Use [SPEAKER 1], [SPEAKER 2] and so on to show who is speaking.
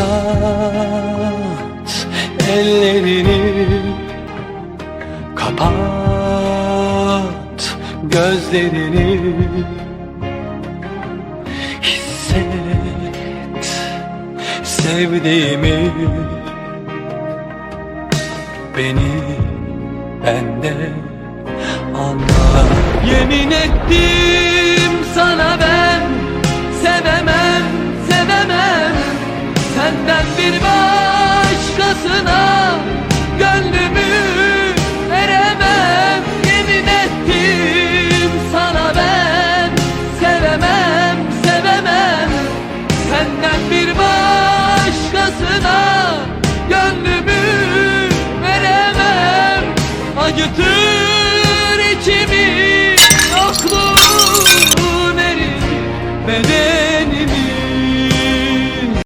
[SPEAKER 1] Uzat ellerini Kapat gözlerini Hisset sevdiğimi. Beni benden anla. Yemin ettim sana götür içimi aklım eridi bedeni